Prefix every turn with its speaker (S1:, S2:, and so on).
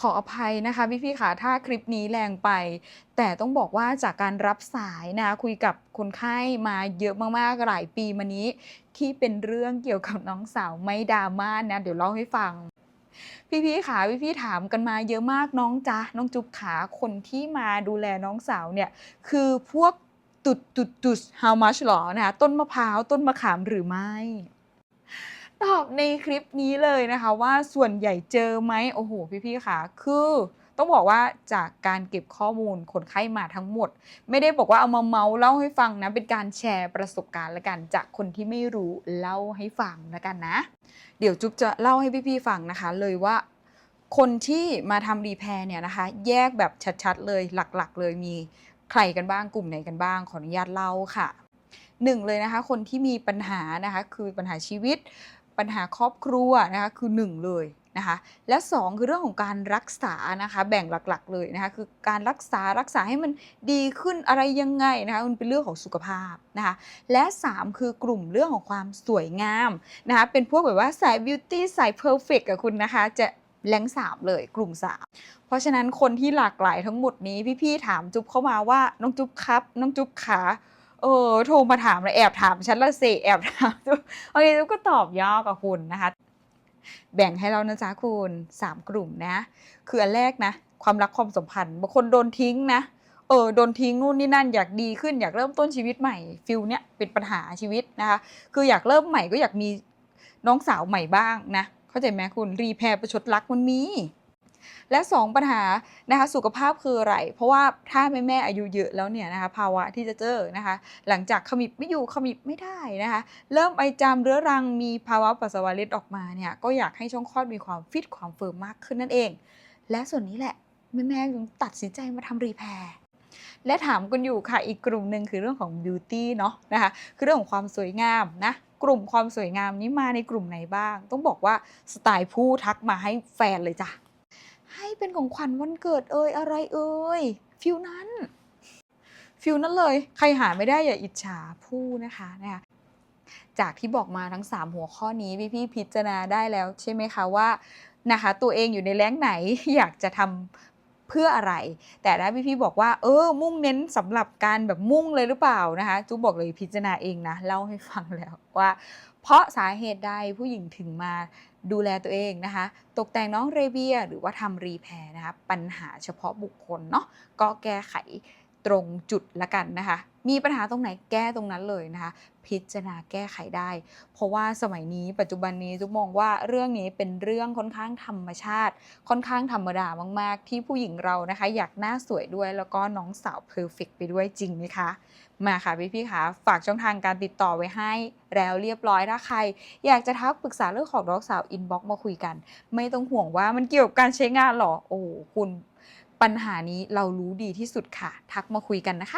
S1: ขออภัยนะคะพี่ๆค่ะถ้าคลิปนี้แรงไป แต่ต้องบอกว่าจากการรับสายนะคุยกับคนไข้มาเยอะมากๆหลายปีมานี้ ที่เป็นเรื่องเกี่ยวกับน้องสาวไม่ดราม่านะเดี๋ยวเล่าให้ฟังพี่ๆค่ะพี่ๆถามกันมาเยอะมากน้องจ๊ะน้องจุ๊บขาคนที่มาดูแลน้องสาวเนี่ยคือพวกตุดตุดตุด how much หรอนะคะต้นมะพร้าวต้นมะขามหรือไม่ ตอบในคลิปนี้เลยนะคะว่าส่วนใหญ่เจอไหมโอ้โห พี่ๆค่ะคือต้องบอกว่าจากการเก็บข้อมูลคนไข้มาทั้งหมด ไม่ได้บอกว่าเอามาเมาเล่าให้ฟังนะเป็นการแชร์ประสบการณ์ละกันจากคนที่ไม่รู้เล่าให้ฟังละกันนะ เดี๋ยวจุ๊บจะเล่าให้พี่ๆฟังนะคะ เลยว่า คนที่มาทำรีแพร์เนี่ยนะคะ แยกแบบชัดๆเลยหลักๆ เลยมีใครกันบ้างกลุ่มไหนกันบ้างขออนุญาตเล่าค่ะหนึ่งเลยนะคะ คนที่มีปัญหานะคะ คือปัญหาชีวิต ปัญหาครอบครัวนะคะคือหนึ่งเลยนะคะและสองคือเรื่องของการรักษานะคะแบ่งหลักๆเลยนะคะคือการรักษารักษาให้มันดีขึ้นอะไรยังไงนะคะมันเป็นเรื่องของสุขภาพนะคะและสามคือกลุ่มเรื่องของความสวยงามนะคะเป็นพวกแบบว่าสายบิวตี้สายเพอร์เฟกกับคุณนะคะจะแรงสามเลยกลุ่มสามเพราะฉะนั้นคนที่หลากหลายทั้งหมดนี้พี่ๆถามจุ๊บเข้ามาว่าน้องจุ๊บครับ น้องจุ๊บขา เออโทรมาถามเลยแอบถามฉันละเสแอบถามจุ๊บโอเคจุ๊บก็ตอบยากกับคุณนะคะ แบ่งให้เรานะจ๊ะคุณสามกลุ่มนะ คืออันแรกนะ ความรักความสัมพันธ์บางคนโดนทิ้งนะเออโดนทิ้งนู่นนี่นั่นอยากดีขึ้นอยากเริ่มต้นชีวิตใหม่ฟิลเนี้ยเป็นปัญหาชีวิตนะคะ คืออยากเริ่มใหม่ก็อยากมีน้องสาวใหม่บ้างนะ เข้าใจไหมคุณรีแพร์ประชดรักมันมี และสองปัญหานะคะสุขภาพคืออะไร เพราะว่าถ้าแม่แม่อายุเยอะแล้วเนี่ยนะคะภาวะที่จะเจอนะคะ หลังจากขมิบไม่อยู่ขมิบไม่ได้นะคะ เริ่มไอจามเรื้อรังมีภาวะปัสสาวะเล็ดออกมาเนี่ยก็อยากให้ช่องคลอดมีความฟิตความเฟิร์มมากขึ้นนั่นเอง และส่วนนี้แหละแม่แม่ๆจึงตัดสินใจมาทำรีแพร์และถามกันอยู่ค่ะอีกกลุ่มหนึ่งคือเรื่องของบิวตี้เนาะนะคะคือเรื่องของความสวยงามนะกลุ่มความสวยงามนี้มาในกลุ่มไหนบ้าง ต้องบอกว่าสไตล์ผู้ทักมาให้แฟนเลยจ้ะ ให้เป็นของขวัญวันเกิดเอ่ยอะไรเอ่ยฟิลนั้นฟิลนั้นเลย ใครหาไม่ได้อย่าอิจฉาผู้นะคะนะคะจากที่บอกมาทั้ง 3 หัวข้อนี้พี่ๆพิจารณาได้แล้วใช่ไหมคะว่านะคะตัวเองอยู่ในแรงไหนอยากจะทำเพื่ออะไร แต่ถ้าพี่ๆบอกว่าเออมุ่งเน้นสำหรับการแบบมุ่งเลยหรือเปล่านะคะจุ๊บบอกเลยพิจารณาเองนะเล่าให้ฟังแล้วว่า เพราะสาเหตุใดผู้หญิงถึงมา ดูแลตัวเองนะคะ ตกแต่งน้องเรเบีย หรือว่าทำรีแพร์นะคะ ปัญหาเฉพาะบุคคลเนาะก็แก้ไข ตรงจุดละกันนะคะ มีปัญหาตรงไหนแก้ตรงนั้นเลยนะคะ พิจารณาแก้ไขได้ เพราะว่าสมัยนี้ปัจจุบันนี้จุกมองว่าเรื่องนี้เป็นเรื่องค่อนข้างธรรมชาติ ค่อนข้างธรรมดามาก ๆ ที่ผู้หญิงเรานะคะ อยากหน้าสวยด้วยแล้วก็น้องสาวเพอร์เฟกไปด้วยจริงไหมคะมาค่ะพี่ๆคะฝากช่องทางการติดต่อไว้ให้แล้วเรียบร้อยถ้าใคร อยากจะทักปรึกษาเรื่องของน้องสาวอินบ็อกมาคุยกัน ไม่ต้องห่วงว่ามันเกี่ยวกับการใช้งานหรอโอ้คุณ ปัญหานี้เรารู้ดีที่สุดค่ะ ทักมาคุยกันนะคะ